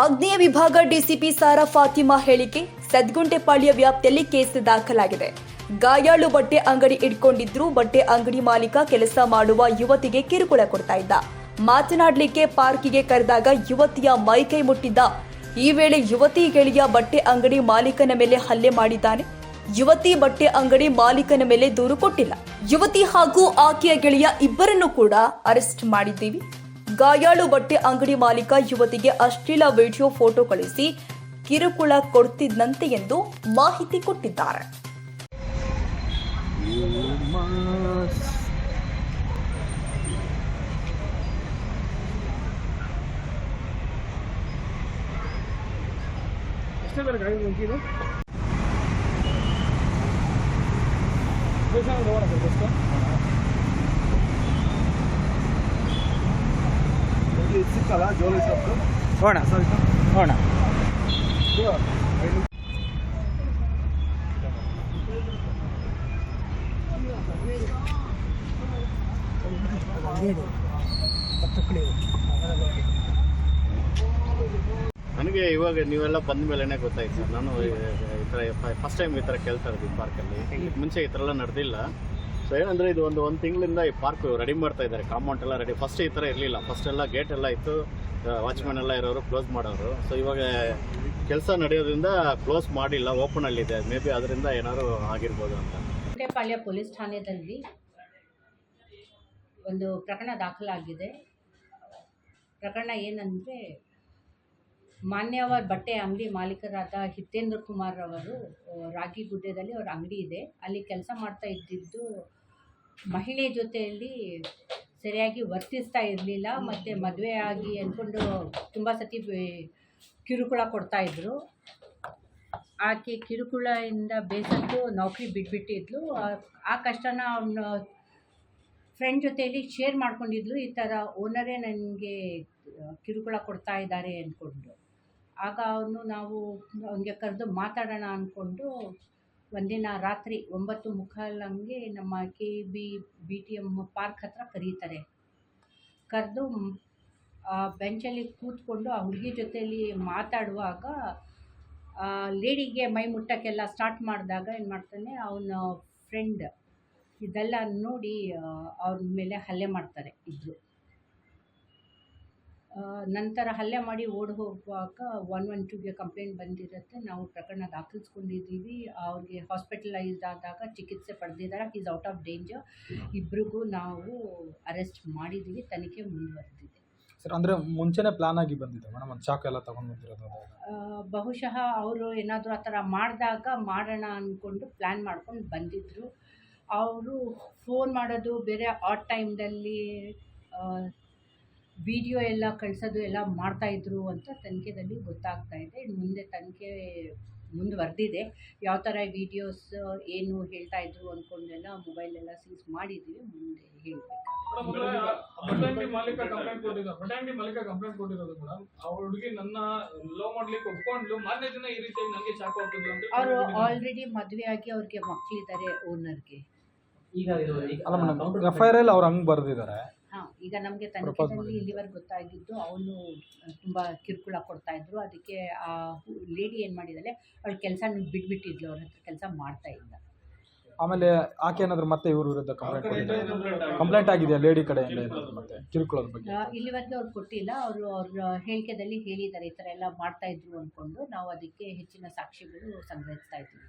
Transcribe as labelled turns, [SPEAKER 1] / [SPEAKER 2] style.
[SPEAKER 1] ಆಗ್ನೇಯ ವಿಭಾಗ ಡಿಸಿಪಿ ಸಾರಾ ಫಾತಿಮಾ ಹೇಳಿಕೆ ಸದ್ಗುಂಟೆಪಾಳ್ಯ ವ್ಯಾಪ್ತಿಯಲ್ಲಿ ಕೇಸ್ ದಾಖಲಾಗಿದೆ. ಗಾಯಾಳು ಬಟ್ಟೆ ಅಂಗಡಿ ಇಟ್ಕೊಂಡಿದ್ರು, ಬಟ್ಟೆ ಅಂಗಡಿ ಮಾಲೀಕ ಕೆಲಸ ಮಾಡುವ ಯುವತಿಗೆ ಕಿರುಕುಳ ಕೊಡ್ತಾ ಇದ್ದ. ಮಾತನಾಡಲಿಕ್ಕೆ ಪಾರ್ಕಿಗೆ ಕರೆದಾಗ ಯುವತಿಯ ಮೈಕೈ ಮುಟ್ಟಿದ್ದ. ಈ ವೇಳೆ ಯುವತಿ ಗೆಳೆಯ ಬಟ್ಟೆ ಅಂಗಡಿ ಮಾಲೀಕನ ಮೇಲೆ ಹಲ್ಲೆ ಮಾಡಿದ್ದಾನೆ. ಯುವತಿ ಬಟ್ಟೆ ಅಂಗಡಿ ಮಾಲೀಕನ ಮೇಲೆ ದೂರು ಕೊಟ್ಟಿಲ್ಲ. ಯುವತಿ ಹಾಗೂ ಆಕೆಯ ಗೆಳೆಯ ಇಬ್ಬರನ್ನು ಕೂಡ ಅರೆಸ್ಟ್ ಮಾಡಿದ್ದೀವಿ. ಗಾಯಾಳು ಬಟ್ಟೆ ಅಂಗಡಿ ಮಾಲೀಕ ಯುವತಿಗೆ ಅಶ್ಲೀಲ ವಿಡಿಯೋ ಫೋಟೋ ಕಳಿಸಿ ಕಿರುಕುಳ ಕೊಡ್ತಿದ್ದಂತೆ ಎಂದು ಮಾಹಿತಿ ಕೊಟ್ಟಿದ್ದಾರೆ.
[SPEAKER 2] ಎಷ್ಟೇ ಬೇರೆ ಗಾಡಿ ಜೋಲಿ ಸೊಪ್ಪು
[SPEAKER 3] ನನಗೆ ಇವಾಗ ನೀವೆಲ್ಲ ಬಂದ ಮೇಲೆನೆ ಗೊತ್ತಾಯ್ತು. ಸರ್ ನಾನು ಈ ತರ ಥರ ಫಸ್ಟ್ ಟೈಮ್ ಈ ಥರ ಕೇಳ್ತಾ ಇದ್ದೀನಿ ಪಾರ್ಕಲ್ಲಿ ಮುಂಚೆ ಈ ಥರ ಎಲ್ಲ ನಡೆದಿಲ್ಲ. ಸೊ ಏನಂದರೆ ಇದು ಒಂದು ಒಂದು ತಿಂಗಳಿಂದ ಈ ಪಾರ್ಕ್ ರೆಡಿ ಮಾಡ್ತಾ ಇದ್ದಾರೆ. ಕಾಂಪೌಂಡ್ ಎಲ್ಲ ರೆಡಿ ಫಸ್ಟ್ ಈ ಥರ ಇರಲಿಲ್ಲ. ಫಸ್ಟ್ ಎಲ್ಲ ಗೇಟ್ ಎಲ್ಲ ಇತ್ತು. ವಾಚ್ಮ್ಯಾನ್ ಎಲ್ಲ ಇರೋರು ಕ್ಲೋಸ್ ಮಾಡೋರು. ಸೊ ಇವಾಗ ಕೆಲಸ ನಡೆಯೋದ್ರಿಂದ ಕ್ಲೋಸ್ ಮಾಡಿಲ್ಲ. ಓಪನ್ ಅಲ್ಲಿದೆ. ಮೇ ಬಿ ಅದರಿಂದ ಏನಾದ್ರು ಆಗಿರ್ಬೋದು ಅಂತ.
[SPEAKER 4] ಗುಂಟೆಪಾಳ್ಯ ಪೊಲೀಸ್ ಠಾಣೆಯಲ್ಲಿ ಒಂದು ಪ್ರಕರಣ ದಾಖಲಾಗಿದೆ. ಪ್ರಕರಣ ಏನಂದರೆ ಮಾನ್ಯವ ಬಟ್ಟೆ ಅಂಗಡಿ ಮಾಲೀಕರಾದ ಹಿತೇಂದ್ರ ಕುಮಾರ್ ಅವರು ರಾಗಿ ಗುಡ್ಡದಲ್ಲಿ ಅವ್ರ ಅಂಗಡಿ ಇದೆ. ಅಲ್ಲಿ ಕೆಲಸ ಮಾಡ್ತಾ ಇದ್ದಿದ್ದು ಮಹಿಳೆ ಜೊತೆಯಲ್ಲಿ ಸರಿಯಾಗಿ ವರ್ತಿಸ್ತಾ ಇರಲಿಲ್ಲ. ಮತ್ತು ಮದುವೆ ಆಗಿ ಅಂದ್ಕೊಂಡು ತುಂಬ ಸತಿ ಕಿರುಕುಳ ಕಿರುಕುಳ ಕೊಡ್ತಾಯಿದ್ರು ಆಕೆ ಕಿರುಕುಳದಿಂದ ಬೇಸತ್ತು ನೌಕರಿ ಬಿಟ್ಬಿಟ್ಟಿದ್ಲು. ಆ ಕಷ್ಟನ ಅವನ ಫ್ರೆಂಡ್ ಜೊತೆಯಲ್ಲಿ ಶೇರ್ ಮಾಡ್ಕೊಂಡಿದ್ಲು. ಈ ಥರ ಓನರೇ ನನಗೆ ಕಿರುಕುಳ ಕೊಡ್ತಾ ಇದ್ದಾರೆ ಅಂದ್ಕೊಂಡು ಆಗ ಅವನು ನಾವು ಅವನಿಗೆ ಕರೆದು ಮಾತಾಡೋಣ ಅಂದ್ಕೊಂಡು ಒಂದಿನ ರಾತ್ರಿ ಒಂಬತ್ತು ಮುಕ್ಕಾಲಂಗೆ ನಮ್ಮ K B B T M park ಹತ್ರ ಕರೀತಾರೆ. ಕರೆದು, ಆ, ಬೆಂಚಲ್ಲಿ ಕೂತ್ಕೊಂಡು ಆ ಹುಡುಗಿ ಜೊತೆಯಲ್ಲಿ ಮಾತಾಡುವಾಗ ಲೇಡಿಗೆ ಮೈ ಮುಟ್ಟಕ್ಕೆಲ್ಲ ಸ್ಟಾರ್ಟ್ ಮಾಡಿದಾಗ ಏನು ಮಾಡ್ತಾನೆ, ಅವನ ಫ್ರೆಂಡ್ ಇದೆಲ್ಲ ನೋಡಿ ಅವ್ರ ಮೇಲೆ ಹಲ್ಲೆ ಮಾಡ್ತಾರೆ ಇಬ್ಬರು ನಂತರ ಹಲ್ಲೆ ಮಾಡಿ ಓಡಿ ಹೋಗುವಾಗ ಒನ್ ಒನ್ ಟೂಗೆ ಕಂಪ್ಲೇಂಟ್ ಬಂದಿರುತ್ತೆ. ನಾವು ಪ್ರಕರಣ ದಾಖಲಿಸ್ಕೊಂಡಿದ್ದೀವಿ. ಅವ್ರಿಗೆ ಹಾಸ್ಪಿಟಲೈಸ್ ಆದಾಗ ಚಿಕಿತ್ಸೆ ಪಡೆದಿದ್ದಾರೆ. ಈಸ್ ಔಟ್ ಆಫ್ ಡೇಂಜರ್ ಇಬ್ಬರಿಗೂ ನಾವು ಅರೆಸ್ಟ್ ಮಾಡಿದ್ದೀವಿ. ತನಿಖೆ ಮುಂದುವರೆದಿದೆ.
[SPEAKER 2] ಸರ್ ಅಂದರೆ ಮುಂಚೆನೇ ಪ್ಲಾನ್ ಆಗಿ ಬಂದಿದೆ ಮೇಡಮ್? ಒಂದು ಚಾಕು ಎಲ್ಲ ತೊಗೊಂಡು ಬಂದಿರೋದು
[SPEAKER 4] ಬಹುಶಃ ಅವರು ಏನಾದರೂ ಆ ಥರ ಮಾಡಿದಾಗ ಮಾಡೋಣ ಅಂದ್ಕೊಂಡು ಪ್ಲ್ಯಾನ್ ಮಾಡ್ಕೊಂಡು ಬಂದಿದ್ದರು ಅವರು ಫೋನ್ ಮಾಡೋದು ಬೇರೆ ಆ ಟೈಮ್ದಲ್ಲಿ ವಿಡಿಯೋ ಎಲ್ಲ ಕಳಿಸೋದು ಎಲ್ಲ ಮಾಡ್ತಾಯಿದ್ರು ಅಂತ ತನಿಖೆದಲ್ಲಿ ಗೊತ್ತಾಗ್ತಾ ಇದೆ. ಇನ್ನು ಮುಂದೆ ತನಿಖೆ ಮುಂದುವರೆದಿದೆ. ಯಾವ ಥರ ವಿಡಿಯೋಸ್ ಏನು ಹೇಳ್ತಾ ಇದ್ರು ಅಂದ್ಕೊಂಡೆಲ್ಲ ಮೊಬೈಲೆಲ್ಲ ಸೀಸ್ ಮಾಡಿದ್ವಿ ಮುಂದೆ ಹೇಳಬೇಕು
[SPEAKER 5] ಬಟಾಂಗಿ ಮಾಲೀಕ ಕಂಪ್ಲೇಂಟ್ ಕೊಟ್ಟಿದ್ದಾರೆ. ಬಟಾಂಗಿ ಮಾಲೀಕ ಕಂಪ್ಲೇಂಟ್ ಕೊಟ್ಟಿರೋದು ಮೇಡಮ್. ಹುಡುಗಿ ನನ್ನ ಲವ್ ಮಾಡ್ಲಿಕ್ಕೆ ಒಪ್ಕೊಂಡು ಮಾರನೇ ದಿನ ಈ ರೀತಿಯಾಗಿ ನನಗೆ ಚಾಕು ಹಾಕಿದ್ರು ಅಂತ
[SPEAKER 4] ಅವರು ಆಲ್ರೆಡಿ ಮದುವೆ ಆಗಿ ಅವ್ರಿಗೆ ಮಕ್ಕಳಿದ್ದಾರೆ ಓನರ್ಗೆ
[SPEAKER 2] ಈಗ ಎಫ್ ಐ ಆರ್ ಅಲ್ಲಿ ಅವ್ರು ಹಂಗೆ ಬರೆದಿದ್ದಾರೆ.
[SPEAKER 4] ಈಗ ನಮಗೆ ತನಿಖೆಯಲ್ಲಿ. ಇಲ್ಲಿವರೆಗೆ ಗೊತ್ತಾಗಿದ್ದು ಅವನು ತುಂಬ ಕಿರುಕುಳ ಕೊಡ್ತಾ ಇದ್ರು. ಅದಕ್ಕೆ ಆ ಲೇಡಿ ಏನು ಮಾಡಿದಾಳೆ ಅವಳು ಕೆಲಸ ಬಿಟ್ಬಿಟ್ಟಿದ್ಲು ಅವ್ರ ಹತ್ರ ಕೆಲಸ ಮಾಡ್ತಾ ಇದ್ದ.
[SPEAKER 2] ಆಮೇಲೆ ಆಕೆ ಏನಾದ್ರು ಮತ್ತೆ ಇವ್ರ ವಿರುದ್ಧ ಕಂಪ್ಲೇಂಟ್ ಕಂಪ್ಲೇಂಟ್ ಆಗಿದೆಯಾ ಲೇಡಿ ಕಡೆ ಏನಾದ್ರು ಮತ್ತೆ ಕಿರುಕುಳದ ಬಗ್ಗೆ?
[SPEAKER 4] ಇಲ್ಲಿವರೆಗೆ ಅವ್ರು ಕೊಟ್ಟಿಲ್ಲ. ಅವರು ಅವ್ರ ಹೇಳಿಕೆದಲ್ಲಿ ಹೇಳಿದ್ದಾರೆ ಈ ಥರ ಎಲ್ಲ ಮಾಡ್ತಾ ಇದ್ರು ಅಂದ್ಕೊಂಡು ನಾವು ಅದಕ್ಕೆ ಹೆಚ್ಚಿನ ಸಾಕ್ಷಿಗಳು ಸಂಗ್ರಹಿಸ್ತಾ ಇದ್ದೀವಿ.